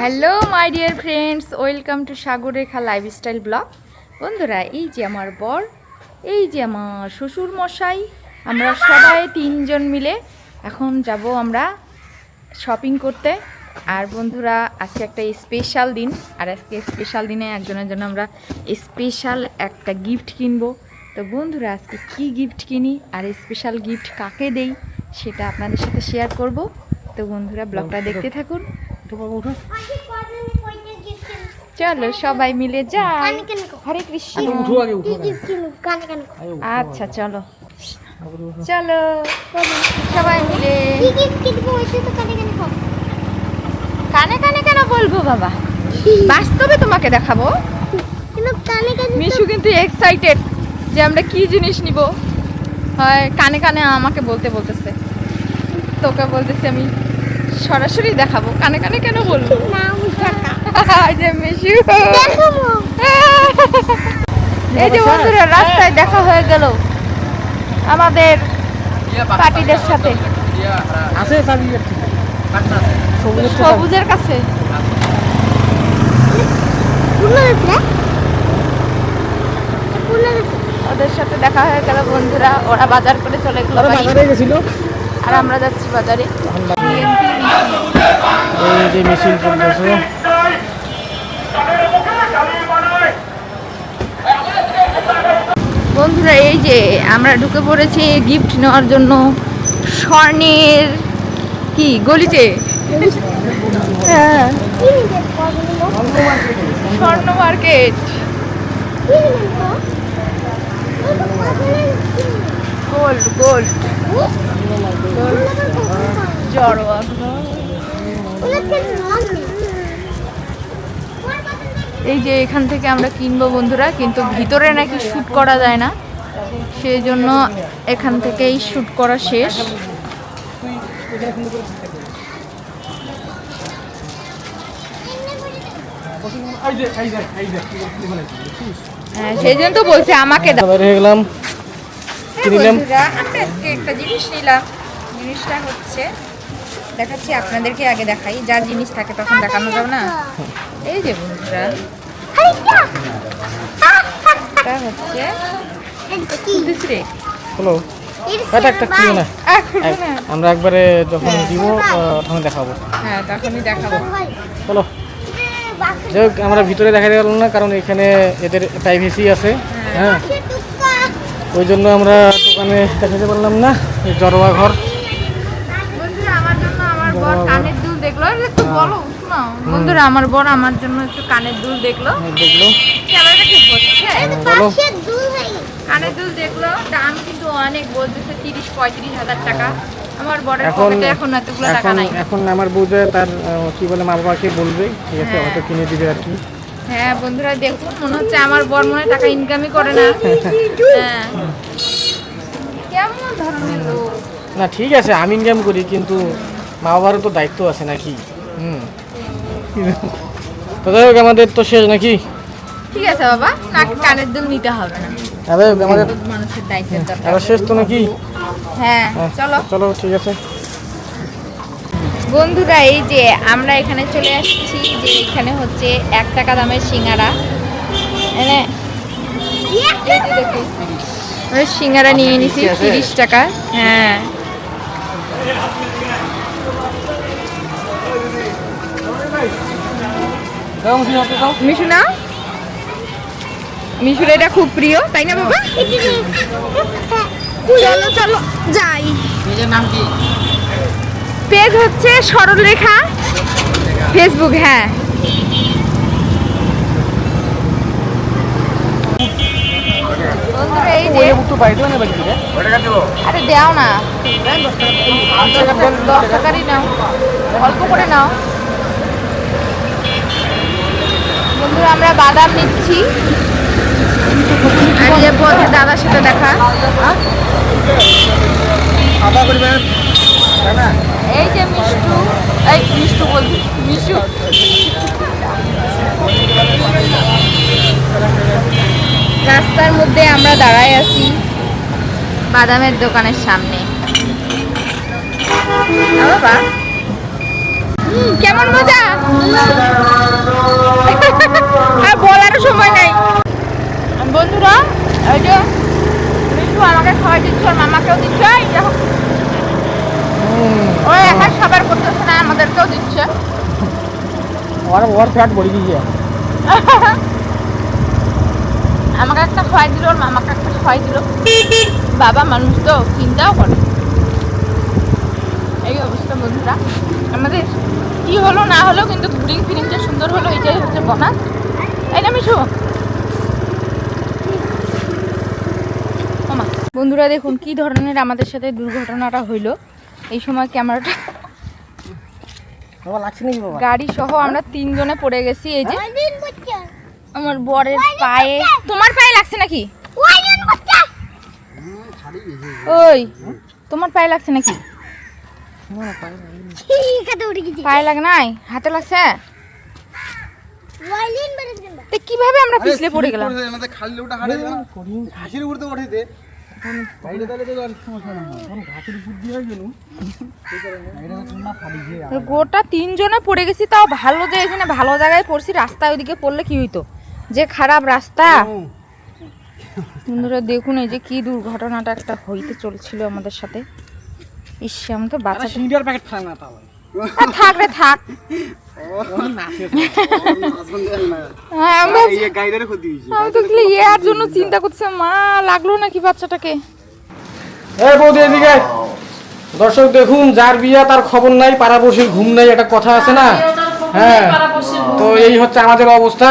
Hello my dear friends welcome to Sagarekha lifestyle blog বন্ধুরা, এই যে আমার বর, এই যে আমার শ্বশুর মশাই, আমরা সবাই তিনজন মিলে এখন যাব আমরা শপিং করতে। আর বন্ধুরা, আজকে একটা স্পেশাল দিন। আর আজকে স্পেশাল দিনে একজনের জন্য আমরা স্পেশাল একটা গিফট কিনবো। তো বন্ধুরা, আজকে কি গিফট কিনি আর স্পেশাল গিফট কাকে দেই, সেটা আপনাদের সাথে শেয়ার করব। তো বন্ধুরা ব্লগটা দেখতে থাকুন। চলো সবাই মিলে যাই হরে কৃষ্ণ। আচ্ছা চলো। চলো সবাই মিলে। কানে কানে কেন বলব বাবা? বাস্তবে তোমাকে দেখাবো। মিশু কিন্তু এক্সাইটেড যে আমরা কি জিনিস নিব। হয় কানে কানে আমাকে বলতে বলতেছে। তোকে বলতেছে আমি সরাসরি দেখাবো। কানে কানে কেন বলব? এই যে বন্ধুরা রাস্তায় দেখা হয়ে গেল আমাদের পার্টিদের সাথে। সবুজ সবুজের কাছে। ওদের সাথে দেখা হয়ে গেল বন্ধুরা। ওরা বাজার করে চলে গেলো। আর আমরা যাচ্ছি বাজারে। এই যে মিছিল চলতেছে বন্ধুরা, এই যে আমরা ঢুকে পড়েছি গিফট নেওয়ার জন্য স্বর্ণের কি, গলিতে? হ্যাঁ। স্বর্ণ মার্কেট গোল্ড গোল্ড জড়ো এই যে এখান থেকে আমরা কিনবো বন্ধুরা কিন্তু ভিতরে নাকি শ্যুট করা যায় না। সেই জন্য এখান থেকেই শ্যুট করা শেষ। হ্যাঁ, সেই জন্য তো বলছে আমাকে গেলাম। আজকে একটা জিনিস নিলাম। জিনিসটা হচ্ছে দেখাচ্ছি আপনাদেরকে আগে দেখাই। যা জিনিস থাকে তখন দেখানো যাবে না? এই যে বন্ধুরা এটা হচ্ছে হলো এটা একটা না না। আমরা একবারে যখন দিব আহ, তখন দেখাবো। হ্যাঁ তখনই দেখাবো। চলো। যাই আমরা ভিতরে দেখা গেল না কারণ এখানে এদের প্রাইভেসি আছে। হ্যাঁ। ওই জন্য আমরা দোকানে দেখাতে পারলাম না জরোয়া ঘর বন্ধুরা আমার জন্য আমার বর কানের দুল দেখল এই যে একটু বলো বন্ধুরা আমার বর আমার জন্য একটু কানের দুল দেখল। দেখল। ক্যামেরাটা কি হচ্ছে বলো। কানের দুল দেখল দাম কিন্তু অনেক বলতেছে তিরিশ পঁয়ত্রিশ হাজার টাকা। আমার বরের এখন পকেটে এখন এতগুলো টাকা এখন নাই। এখন আমার তার কি বলে মা বাবাকে বলবে ঠিক আছে হ্যাঁ। হয়তো কিনে দিবে আর কি। হ্যাঁ বন্ধুরা দেখুন মনে হচ্ছে আমার বর মনে টাকা ইনকামই করে না। হ্যাঁ। কেমন ধরনের লোক? না ঠিক আছে আমি ইনকাম করি কিন্তু মা বাবারও তো দায়িত্ব আছে নাকি? যাই হোক আমাদের তো শেষ নাকি? ঠিক আছে বাবা নাকি কানের দুল নিতে হবে না। যাই হোক আমাদের মানুষের দায়িত্বের দরকার। শেষ তো নাকি? হ্যাঁ হ্যাঁ, চলো। চলো ঠিক আছে। বন্ধুরা এই যে আমরা এখানে চলে আসছি যে এখানে হচ্ছে এক টাকা দামের সিঙ্গারা। আমরা সিঙ্গারা নিয়ে নিছি তিরিশ টাকা। হ্যাঁ। মিশু না মিশুর এটা খুব প্রিয়, তাই না বাবা? চলো চলো, যাই। পেজ হচ্ছে সরলরেখা ফেসবুক হ্যাঁ। দেও না। দশ টাকারই নাও। অল্প করে নাও। বন্ধুরা আমরা বাদাম নিচ্ছি। আর যে পথে দাদার সাথে দেখা। এই যে মিষ্টু, এই মিষ্টু বলছি মিশু রাস্তার মধ্যে আমরা দাঁড়ায় আছি বাদামের দোকানের সামনে। বাবা। কেমন মজা? আর বলারও সময় নাই। বন্ধুরা এই যে মিঠু আমাকে খাওয়াই দিচ্ছ মামাকেও দিচ্ছ এই দেখো। ও একা সবার করতেছে না আমাদেরকেও দিচ্ছে। ওর ওর ফ্যাট বড়ি দিয়েছে আমাকে একটা খাওয়াই দিল ওর মামাকে একটা খাওয়াই দিল। বাবা মানুষ তো চিন্তাও করে। এই অবস্থা বন্ধুরা। আমাদের কি হলো না হলো কিন্তু ঘুরিং ফিরিং যে সুন্দর হলো এটাই হচ্ছে বোনাস এই না মিশু বন্ধুরা দেখুন কি ধরনের আমাদের সাথে দুর্ঘটনাটা হইল। এই সময় ক্যামেরাটা বাবা লাগছে নাকি বাবা? গাড়ি সহ আমরা তিনজনে পড়ে গেছি এই যে আমার বরের পায়ে। তোমার পায়ে লাগছে নাকি? ওই তোমার পায়ে লাগছে নাকি? পায়ে লাগে নাই? হাতে লাগছে? কীভাবে আমরা পিছলে পড়ে গেলাম? খালি ওটা হারে ঘাসের উপর তো ওঠে দে বাইরে তাহলে তো আর সমস্যা না ঘাসের উপর দিয়ে গেল এটা তো না। খালি যে গোটা তিনজনে পড়ে গেছি তাও ভালো যে এখানে ভালো জায়গায় পড়ছি রাস্তা ওইদিকে পড়লে কি হইতো? যে খারাপ রাস্তা। বন্ধুরা দেখুন এই যে কি দুর্ঘটনাটা একটা হইতে চলছিল আমাদের সাথে। ইস আমি তো বাচ্চা সিলিন্ডার প্যাকেট না তাও থাক রে থাক। হ্যাঁ আমি তো ইয়ার জন্য চিন্তা করছে মা লাগল নাকি বাচ্চাটাকে? এই বৌদি এদিকে দর্শক দেখুন যার বিয়া তার খবর নাই পাড়াপড়শির ঘুম নাই একটা কথা আছে না? হ্যাঁ। তো এই হচ্ছে আমাদের অবস্থা।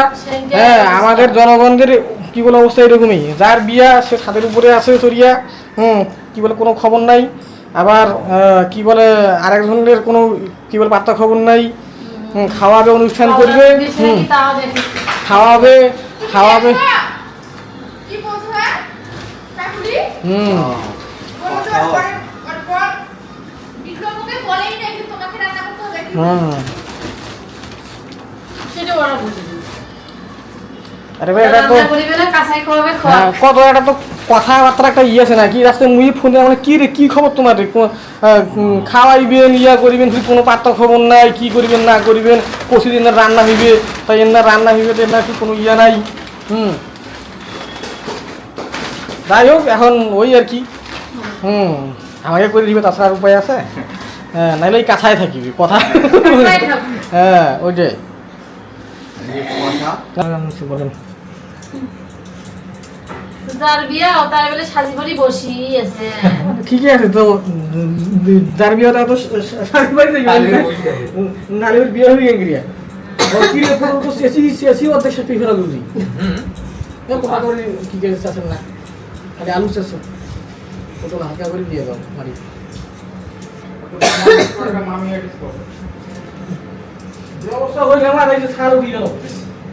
হ্যাঁ আমাদের জনগণদের কি বলে অবস্থা এরকমই? যার বিয়া সে ছাদের উপরে আছে চড়িয়া হুম কি বলে কোনো খবর নাই। আবার কি বলে আরেকজনের কোনো কি বলে পাত্তা খবর নাই। খাওয়াবে অনুষ্ঠান করবে। হুম। খাওয়াবে খাওয়াবে। হ্যাঁ? কাকুলি? হুম। বিক্রমকে বলেই নাই যে তোমাকে রান্না করতে হবে হুম। আরে ভাই এটা তো হ্যাঁ, কত একটা তো কথাবার্তা একটা ইয়ে আছে না কি রাস্তায় মুই ফোন দিয়ে মানে কি রে কি খবর তোমার? রে? খাওয়াইবেন ইয়া করিবেন তুই কোনো পাত্তা খবর নাই কি করিবেন না করিবেন? প্রতিদিন না রান্না হইবে তাই এর না রান্না হইবে তো এর না কি কোনো ইয়া নাই? হুম। যাই হোক এখন ওই আর কি। হুম আমাকে করে দিবে তাছাড়া আর উপায় আছে? হ্যাঁ নাইলে ওই কাছায় থাকিবি কথা। হ্যাঁ ওইটাই। বলেন যার বিয়া তার বেলে সাজি ভরি বসি আছে ঠিকই আছে তো যার বিয়ে হতো তো নালির বিয়ে হয়ে গেল পুরো তো শেষি শেষি অর্ধেক সাথে ফেরা খালি আলু চাষ করে দিয়ে দাও মারি ছাড়ও দিয়ে দাও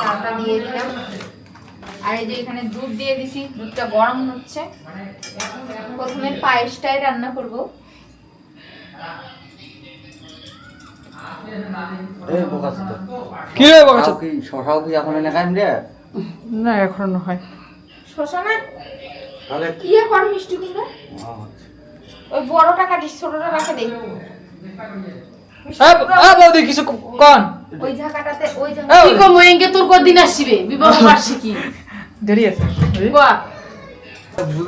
চালটা দিয়ে দিলাম। আর এই যে এখানে দুধ দিয়ে দিছি দুধটা গরম হচ্ছে। প্রথমে পায়েসটাই রান্না করব। কি রে কি শশাও কি এখন এনে খাইম রে? না এখন হয়। শশা না? তাহলে কি কর মিষ্টি কুমড়া? ওই বড়টা কাটিস ছোটটা রাখে দে। বৌদি কিছু কন। ওই ঝাঁকাটাতে ওই ঝাঁকা কি কম এঙ্কে তোর কদিন আসবে? বিবাহ বার্ষিকী। দেরি আছে।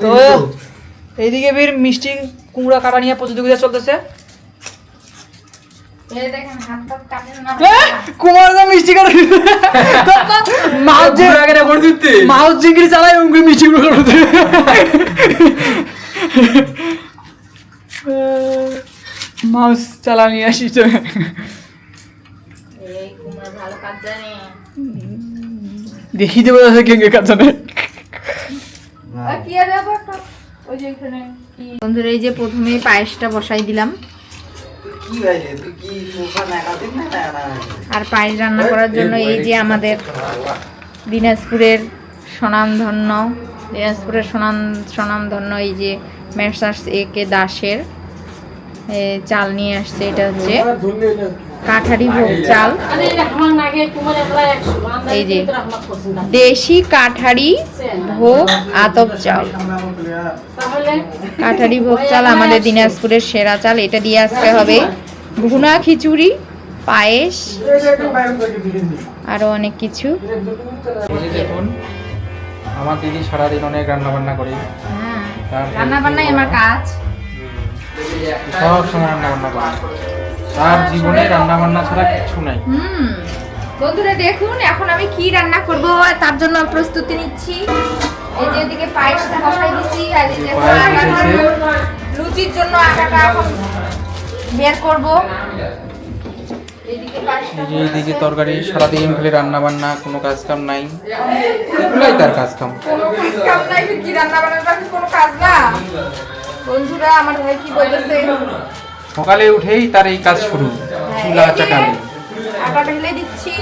তো এইদিকে বের মিষ্টি কুমড়া কাটা নিয়ে প্রতিযোগিতা চলতেছে। এই দেখেন হাত টাত কাটেন না। কুমার মিষ্টি মাউস জিঙ্গিরি চালায় মিষ্টি মাউস চালা নিয়ে আসিস এই কুমড়া ভালো দেখি দেবো কে কে কাজ জানে। আর কি আর দেবো একটা ওই যে এখানে বন্ধুরা এই যে প্রথমে পায়েসটা বসাই দিলাম। আর পায়েস রান্না করার জন্য এই যে আমাদের দিনাজপুরের স্বনামধন্য দিনাজপুরের সুনাম সুনামধন্য এই যে মেসার্স এ কে দাসের চাল নিয়ে আসছে এটা হচ্ছে কাঠারি ভোগ চাল। এই যে। দেশি কাঠারি ভোগ আতপ চাল। কাঠারি ভোগ চাল আমাদের দিনাজপুরের সেরা চাল এটা দিয়ে আসতে হবে। ভুনা খিচুড়ি পায়েস আরও অনেক কিছু। দেখুন আমার দিদি সারাদিন অনেক রান্না বান্না করে রান্না বান্নাই আমার কাজ। সব সময় রান্না বান্না করে। তার জীবনে রান্না বান্না ছাড়া কিছু নাই। হুম বন্ধুরা দেখুন এখন আমি কি রান্না করব তার জন্য প্রস্তুতি নিচ্ছি। এই যে এদিকে পায়েসটা বসাই দিচ্ছি আর এই যে। লুচির জন্য আটাটা এখন বের করব। এইদিকে তরকারি সারাদিন খালি রান্না বান্না কোনো কাজ কাম নাই। এগুলাই তার কাজ কাম কোনো কাজ কাম নাই কি রান্না বান্নার কোনো কাজ না? বন্ধুরা আমার ভাই কি বলতেছে? সকালে উঠেই তার এই কাজ শুরু চুলা এই যে চাকালে। আটা ঢেলে দিচ্ছি।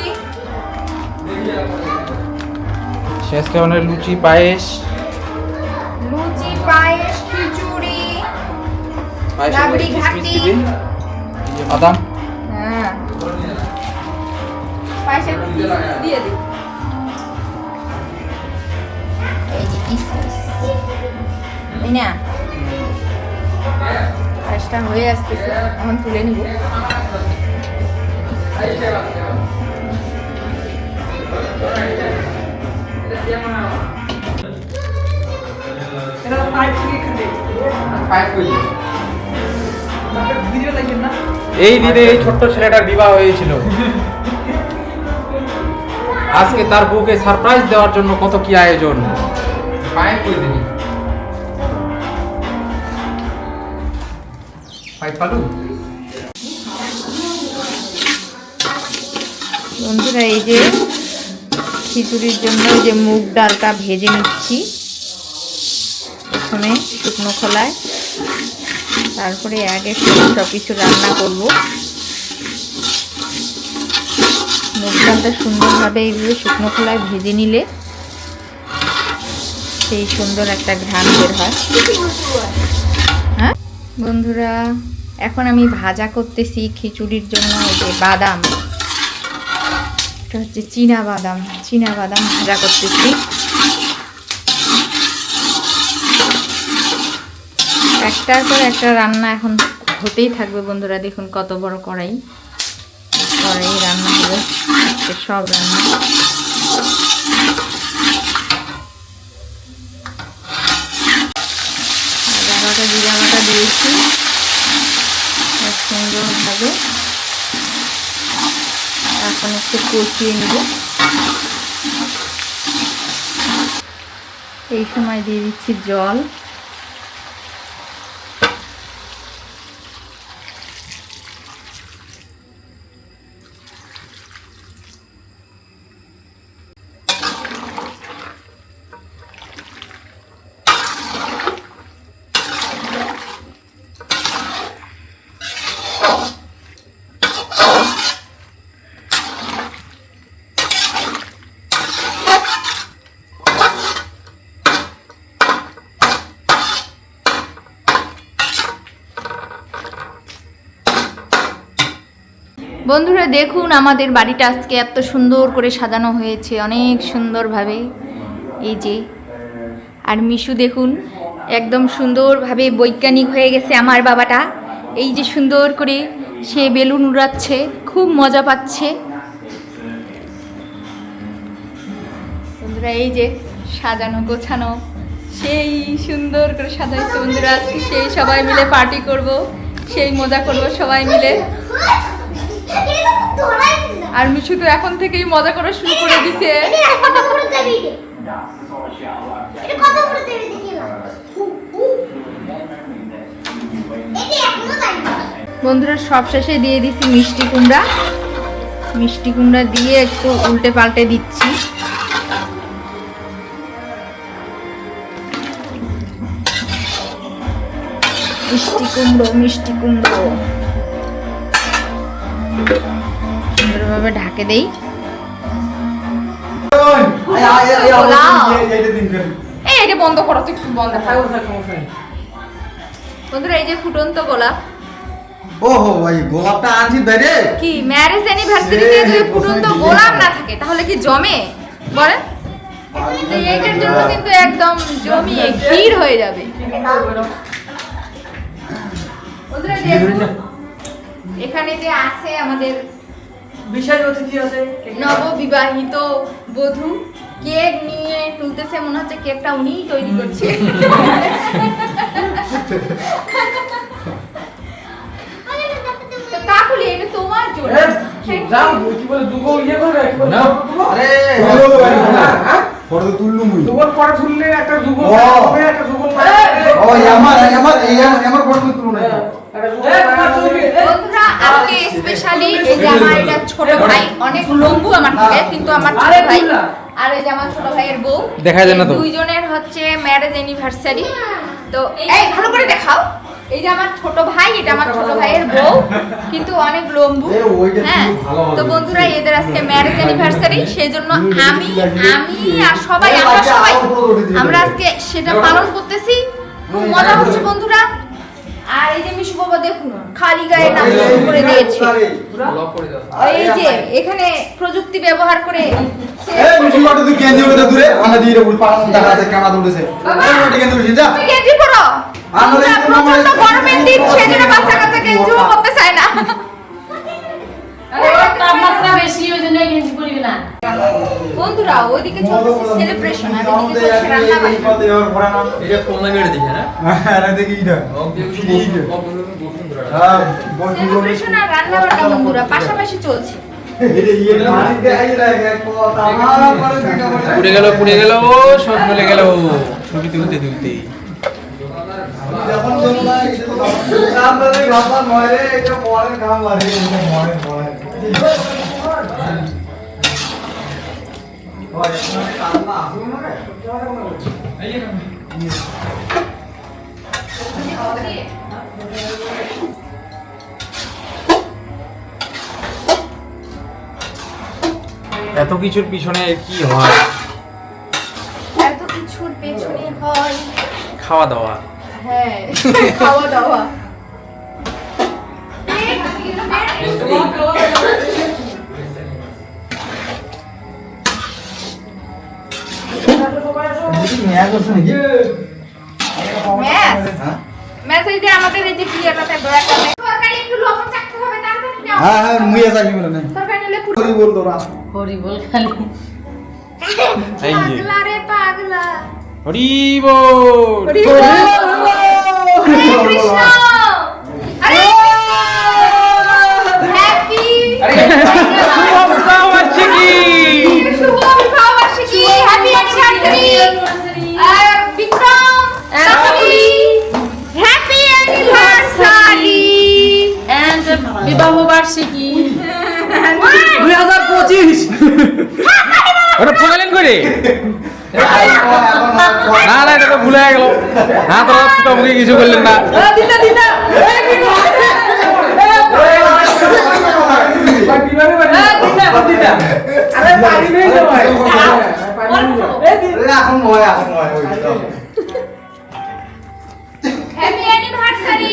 শেষে অনেক লুচি পায়েস। লুচি পায়েস খিচুড়ি রাবড়ি ঘাটি। বাদাম। হ্যাঁ। পায়েসে দিয়ে দিই। এই না হয়ে আসতেছে এখন তুলে নিব এই দিনে এই ছোট্ট ছেলেটার বিবাহ হয়েছিল। আজকে তার বউকে সারপ্রাইজ দেওয়ার জন্য কত কি আয়োজন। পায়ে কই বন্ধুরা, এই যে খিচুড়ির জন্য যে মুগ ডালটা ভেজে নিচ্ছি প্রথমে শুকনো খোলায়। তারপরে আগে সব কিছু রান্না করব। মুগ ডালটা সুন্দরভাবে এইভাবে শুকনো খোলায় ভেজে নিলে সেই সুন্দর একটা ঘ্রাণ বের হ্যাঁ। বন্ধুরা, এখন আমি ভাজা করতেছি খিচুড়ির জন্য যে বাদাম। এটা হচ্ছে চীনা বাদাম চীনা বাদাম ভাজা করতেছি। একটার পর একটা রান্না এখন হতেই থাকবে বন্ধুরা, দেখুন কত বড় কড়াই। কড়াই রান্না হবে সব রান্না আদা বাটা জিরা বাটা দিয়েছি খুব সুন্দরভাবে এখন একটু কষিয়ে নেব। এই সময় দিয়ে দিচ্ছি জল। বন্ধুরা, দেখুন আমাদের বাড়িটা আজকে এত সুন্দর করে সাজানো হয়েছে, অনেক সুন্দরভাবে। এই যে, আর মিশু দেখুন, একদম সুন্দরভাবে বৈজ্ঞানিক হয়ে গেছে আমার বাবাটা। এই যে সুন্দর করে সে বেলুন উড়াচ্ছে, খুব মজা পাচ্ছে। বন্ধুরা, এই যে সাজানো, গোছানো, সেই সুন্দর করে সাজাইছে বন্ধুরা। আজকে সেই সবাই মিলে পার্টি করব, সেই মজা করব সবাই মিলে। আর মিশু তো এখন থেকেই মজা করা শুরু করে দিছে। বন্ধুরা, সব শেষে দিয়ে দিছি মিষ্টি কুমড়া। মিষ্টি কুমড়া দিয়ে একটু উল্টে পাল্টে দিচ্ছি। মিষ্টি কুমড়ো মিষ্টি কুমড়ো। সুন্দরভাবে ঢাকে দেই। এই এটা বন্ধ করো তো একটু বন্ধ করো। বন্ধুরা এই যে ফুটন্ত গোলাপ। ওহো ভাই গোলাপটা আনছি বাইরে কি ম্যারেজ অ্যানিভার্সারিতে যদি ফুটন্ত গোলাপ না থাকে তাহলে কি জমে? বলেন। এইটার জন্য কিন্তু একদম জমিয়ে ক্ষীর হয়ে যাবে। বন্ধুরা এখানে যে আছে আমাদের বিশেষ অতিথি আছে। নববিবাহিত বধূ। কেক নিয়ে তুলতেছে মনে হচ্ছে কেকটা উনিই তৈরি করছে। তো কাকুলি এটা তোমার জন্য। যাও কি বলে যুগ ইয়ে না। আরে হ্যাঁ? ফটো তুললু মুই একটা যুগল হবে একটা যুগল ও আমার আমার আমার ফটো তুলু না একটা যুগল না চলবে বন্ধুরা আজকে স্পেশালি এই যে আমার এটা ছোট ভাই অনেক লম্বু আমার থেকে কিন্তু আমার ছোট ভাই। আর এই যে আমার ছোট ভাইয়ের বউ দেখা যায় না তো। দুইজনের হচ্ছে ম্যারেজ অ্যানিভার্সারি তো এই ভালো করে দেখাও। এই যে আমার ছোট ভাই এটা আমার ছোট ভাইয়ের বউ কিন্তু অনেক লম্বু। হ্যাঁ। তো বন্ধুরা এদের আজকে ম্যারেজ অ্যানিভার্সারি সেই জন্য আমি আমি আর সবাই আমরা সবাই আমরা আজকে সেটা পালন করতেছি। খুব মজা হচ্ছে বন্ধুরা। আর এই যে মিশু বাবা দেখুন খালি গায়ে নাচ করে দিয়েছে। এই যে এখানে প্রযুক্তি ব্যবহার করে সে এ মিঠি তুই কেন দিবে দূরে। আমরা দিয়ে দেবো পাড়া দেখা আছে কানা দৌড়েছে। এই ওটা কেন দিবি যা। তুমি গেঞ্জি পরো। আমার- প্রচণ্ড গরমের দিন সেজন্য বাচ্চা কাচ্চা গেঞ্জিও করতে চায় না। বন্ধুরা ওইদিকে চলতেছে সেলিব্রেশন আর এদিকে চলছে রান্না বান্না এটা কোন মেরে দিছে না আরে দেখি এটা। ধরে হ্যাঁ সেলিব্রেশন আর রান্না বান্না বন্ধুরা পাশাপাশি চলছে। ইয়ে দেখা পুড়ে গেল পুড়ে গেল সব চলে গেল ছবি তুলতে তুলতে। যখন তোমরা এটা তো কাম করে গাবা মরে এটা পরে কাম লাগে এটা মরে মরে ওই এখানে কাম না আসুন না এত কিছুর পিছনে কি হয় এত কিছুর পেছনে হয় খাওয়া দাওয়া হ্যাঁ খাওয়া দাওয়া আমাদের এই যে ক্লিয়ারটাতে দয়াটাতে তরকারি একটু লবণ চাকতে হবে তাড়াতাড়ি। হ্যাঁ হ্যাঁ মুই আসা কি বলে না। তরকারি নিলে করি বল তোরা হরি বল খালি। এই যে। পাগলা রে পাগলা। হরি বল। হরি বল। হরে কৃষ্ণ। বার্ষিকী দুই হাজার পঁচিশ। ওটা ফোনালেন করে? না না এটা তো ভুলে গেল। না তো ফুটাফুটি কিছু করলেন না। এখন নয় এখন নয় হ্যাপি অ্যানিভার্সারি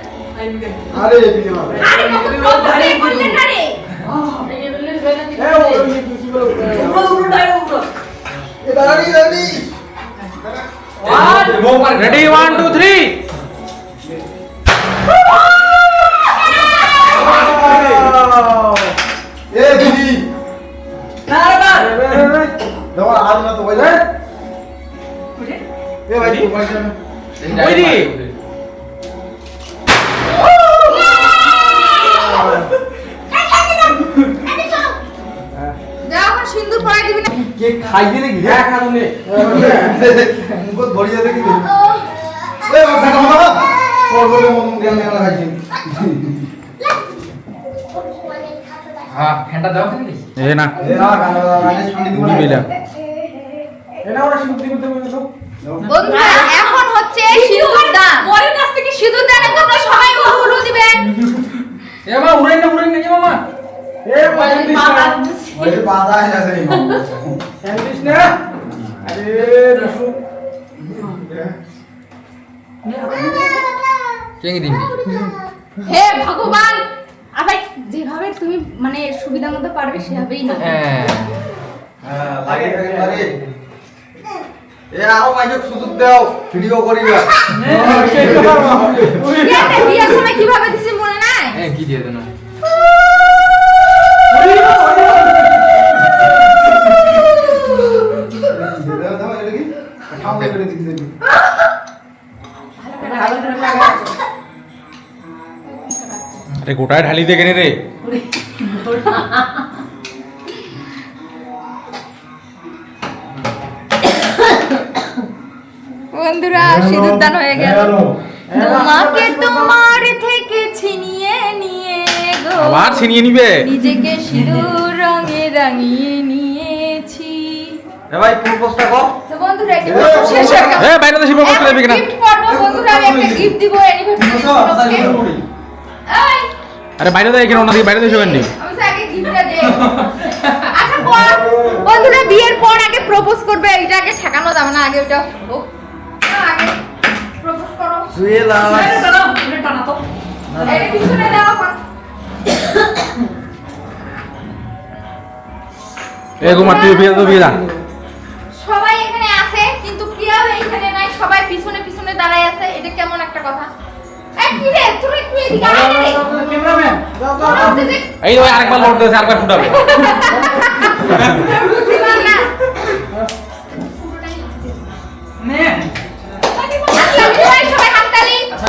বাজারে গেছে অনেক আরে, আরে, ওটা তো বাবা। হ্যাঁ পিঠা আরে এদিকে না আরে, কত প্রপোজ করলেন না রে? এ দাঁড়ি দাঁড়ি রেডি ওয়ান টু বন্ধুরা এখন হচ্ছে সিঁদুর দান। বরের কাছ থেকে সিঁদুর দানে তোমরা সবাই উলু দিবেন। এ মা উড়াই না উড়াই না কি মামা। এ পয়সা ওই বাধা আছে আছে মামা। স্যান্ডউইচ না? আরে রসু কে? দিবি হে ভগবান আবার যেভাবে তুমি মানে সুবিধা মতো পারবে সেভাবেই না। হ্যাঁ। লাগে লাগে এ আরও মাইক সুযোগ দাও ভিডিও করিবা। বিয়েতে বিয়ের সময় কীভাবে দিছি মনে নাই? কি দিয়ে দেন? দাও দাও এটা কি? সামনে করে আরে গোটায় ঢালি দিয়ে কেনে রে? বন্ধুরা সিঁদুর দান হয়ে গেল। তোমাকে তোমার থেকে ছিনিয়ে নিয়ে গো। আবার ছিনিয়ে নিবে? নিজেকে সিঁদুর রঙে রাঙিয়ে নিয়েছি। এ ভাই কর। তো বন্ধুরা এটা শেষ হয়ে গেল। এ বাইরে তো শিব করতে কিনা? গিফট পর্ব বন্ধুরা আমি একটা গিফট দিব অ্যানিভার্সারি এই আরে বাইরে তো এখানে ওনা দিয়ে বাইরে তো শোকেন নি আচ্ছা বন্ধুরা বিয়ের পর আগে প্রপোজ করবে এটা আগে ঠেকানো যাবে না আগে ওটা হোক। আগে প্রপোজ করো। সুয়েলা এটা পিছনে দেওয়া কর এ কুমার তুই বিয়ে তো বিয়ে যা সবাই এখানে আছে কিন্তু কেউ এখানে নাই সবাই পিছনে পিছনে দাঁড়ায় আছে এটা কেমন একটা কথা? এই ওই আরেকবার লোড দিয়েছে আরেকবার ফুটাবে। আচ্ছা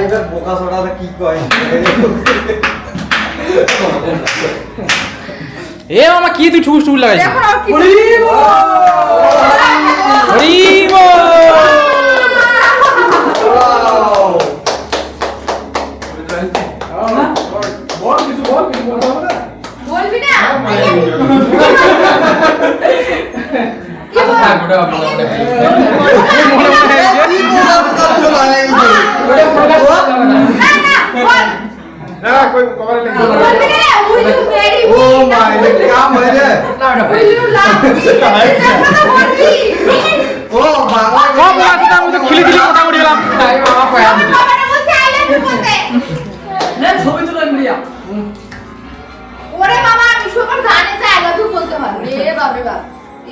এবার বোকা ছোটাটা কি কয়? এ মামা কি তুই ঠুস ঠুস লাগাইছিস আচ্ছা মনে মনে না কই কভারে লেগে বলবি না উইল ইউ ম্যারি ও কাম হয়ে না বাবা ও বাবা আমি তো খিলি খিলি কথা বলি গেলাম তাই মামা কয়া আমার বাবাটা বলছে আই লাভ ইউ বলতে ছবি তুলেন মিয়া ওরে মামা আমি সবার জানে যে আই লাভ বলতে রে বাপ রে বাপ।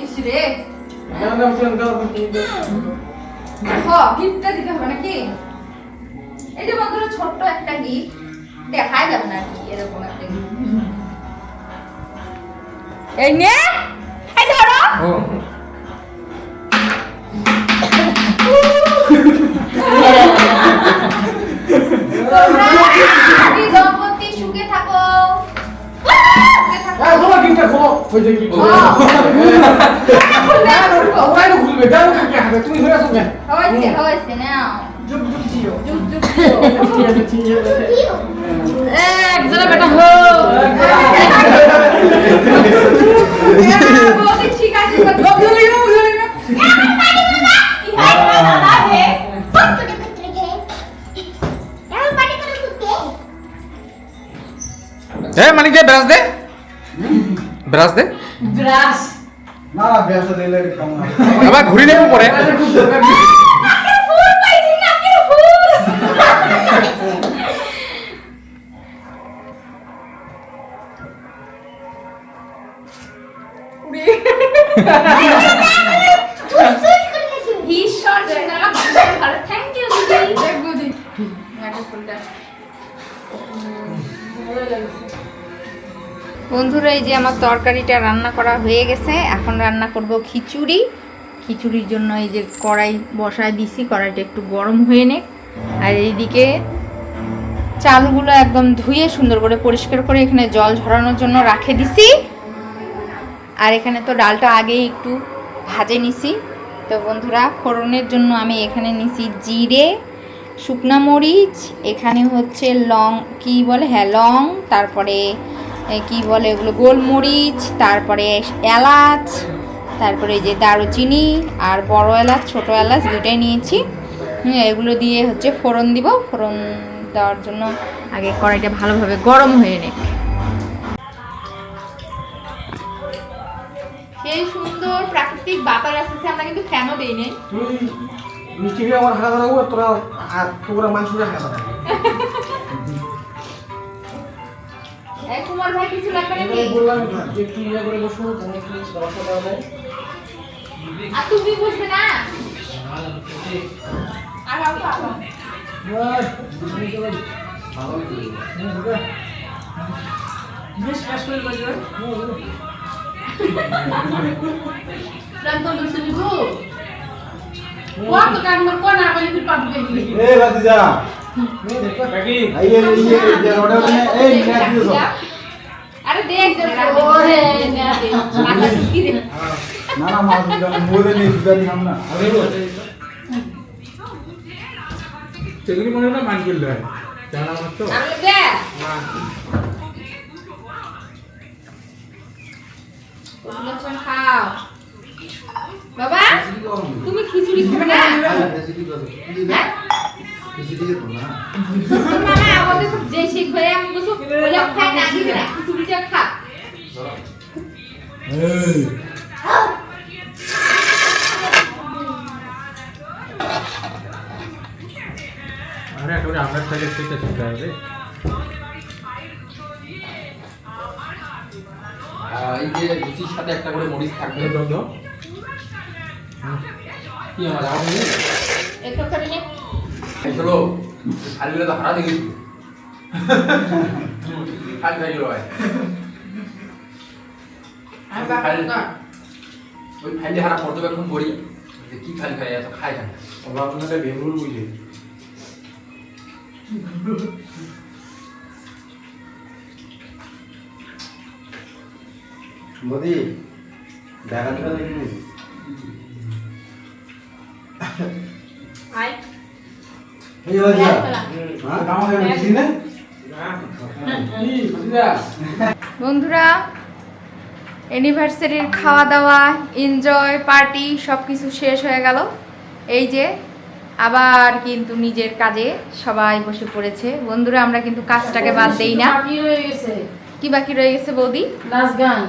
ইস রে। হ গিফটটা দিতে হবে নাকি? এই যে বন্ধুরা ছোট্ট একটা গিফট দেখাই যাবে না এরকম একটা gift। এই নে এই ধরো। ও। তোমরা দম্পতি সুখে থাকো সুখে হ্যাঁ। তুমি ধরে আসো হয়েছে হয়েছে যুগ যুগ জিও যুগ। যুগ একজনে বেটা হো। এ মানিক দে ব্রাশ দে। ব্রাশ দে। ব্রাশ। না ব্রাশ দিলে কম না। আবার ঘুরি দেব পরে। বন্ধুরা, এই যে আমার তরকারিটা রান্না করা হয়ে গেছে। এখন রান্না করব খিচুড়ি। খিচুড়ির জন্য এই যে কড়াই বসায় দিছি, কড়াইটা একটু গরম হয়ে নে আর এইদিকে চালগুলো একদম ধুয়ে সুন্দর করে পরিষ্কার করে এখানে জল ঝরানোর জন্য রাখে দিছি। আর এখানে তো ডালটা আগেই একটু ভাজে নিছি। তো বন্ধুরা, ফোড়নের জন্য আমি এখানে নিছি জিরে, শুকনা মরিচ, এখানে হচ্ছে লং কি বলে? হ্যাঁ লং, তারপরে কি বলে এগুলো গোলমরিচ তারপরে এলাচ তারপরে এই যে দারুচিনি আর বড় এলাচ ছোট এলাচ দুটাই নিয়েছি। হুম, এগুলো দিয়ে হচ্ছে ফোড়ন দিব। ফোড়ন দেওয়ার জন্য আগে কড়াইটা ভালোভাবে গরম হয়ে নেক। সেই সুন্দর প্রাকৃতিক বাতাস আসতেছে আমরা কিন্তু ফ্যানও দেই নাই। মিষ্টি খেয়ে আমার আর তোরা আর তোরা মাংসটা হাঁকা কুমার ভাই কিছু লাগবে নাকি? বললাম যে একটু ইয়ে করে বসো তাহলে একটু ব্যবস্থা দেওয়া যায়। আর তুমি বসবে না? আর আও তো আও। এ দিছো আরে দেখ না না মাছ মোরে নিয়ে দিতে দিলাম না সেগুলি মনে হয় মান করলে হয় জানা আমার তো খাও বাবা তুমি খিচুড়ি খাবে? না শিখ আরে একেবারে আপনার থেকে আছে রে আর এই যে লুচির সাথে একটা করে মরিচ থাকবে কি আমার নেই একটু করে চলো খালিগুলো তো হারা দেখেছি খালি খালি রয় ওই ফাইলে হারা পর্যবেক্ষণ করি যে কি খালি খাই এত খাই খাই ওরা আপনাদের বেঙ্গল বুঝে বদি দেখাটা দেখি আই এই হ্যাঁ দিছি না বন্ধুরা অ্যানিভার্সারির খাওয়া দাওয়া এনজয় পার্টি সব কিছু শেষ হয়ে গেল। এই যে আবার কিন্তু নিজের কাজে সবাই বসে পড়েছে। বন্ধুরা আমরা কিন্তু কাজটাকে বাদ দেই না। কি বাকি রয়ে গেছে বৌদি? নাচ গান।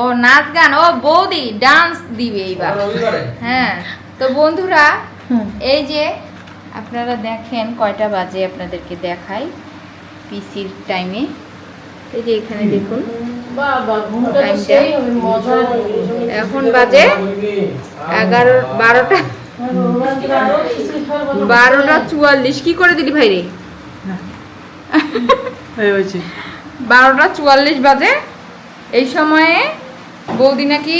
ও নাচ গান। ও বৌদি ডান্স দিবে এইবার। হ্যাঁ। তো বন্ধুরা এই যে আপনারা দেখেন কয়টা বাজে আপনাদেরকে দেখাই পিসির টাইমে। এই যে এখানে দেখুন। এখন বাজে এগারো বারোটা। বারোটা চুয়াল্লিশ। কি করে দিলি ভাই রে? বারোটা চুয়াল্লিশ বাজে। এই সময়ে বৌদি নাকি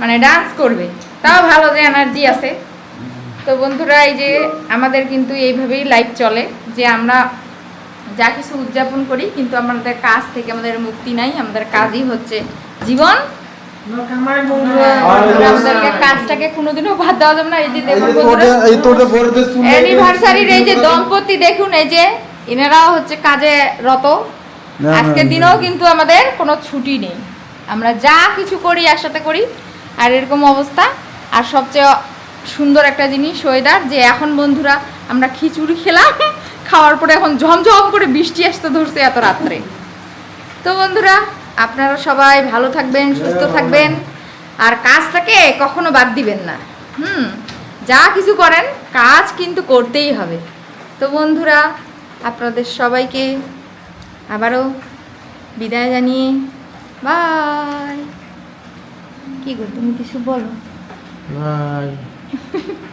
মানে ডান্স করবে। তাও ভালো যে এনার্জি আছে। তো বন্ধুরা এই যে আমাদের কিন্তু এইভাবেই লাইফ চলে যে আমরা যা কিছু উদযাপন করি কিন্তু আমাদের কাজ থেকে আমাদের মুক্তি নাই আমাদের কাজই হচ্ছে জীবন। আমাদেরকে কাজটাকে কোনোদিনও বাদ দেওয়া যাবে না। এই যে দেখুন যে বন্ধুরা তোর এই তোর বড়দের চুল অ্যানিভার্সারির এই যে দম্পতি দেখুন এই যে এনারাও হচ্ছে কাজে রত। আজকের দিনেও কিন্তু আমাদের কোনো ছুটি নেই। আমরা যা কিছু করি একসাথে করি আর এরকম অবস্থা। আর সবচেয়ে সুন্দর একটা জিনিস ওয়েদার যে এখন বন্ধুরা আমরা খিচুড়ি খেলাম, খাওয়ার পরে এখন ঝমঝম করে বৃষ্টি আসতে ধরছে এত রাত্রে। তো বন্ধুরা, আপনারা সবাই ভালো থাকবেন, সুস্থ থাকবেন। আর কাজটাকে কখনো বাদ দিবেন না। হুম, যা কিছু করেন, কাজ কিন্তু করতেই হবে। তো বন্ধুরা, আপনাদের সবাইকে আবারও বিদায় জানিয়ে বাই কি গো, তুমি কিছু বলো? Bye Thank you.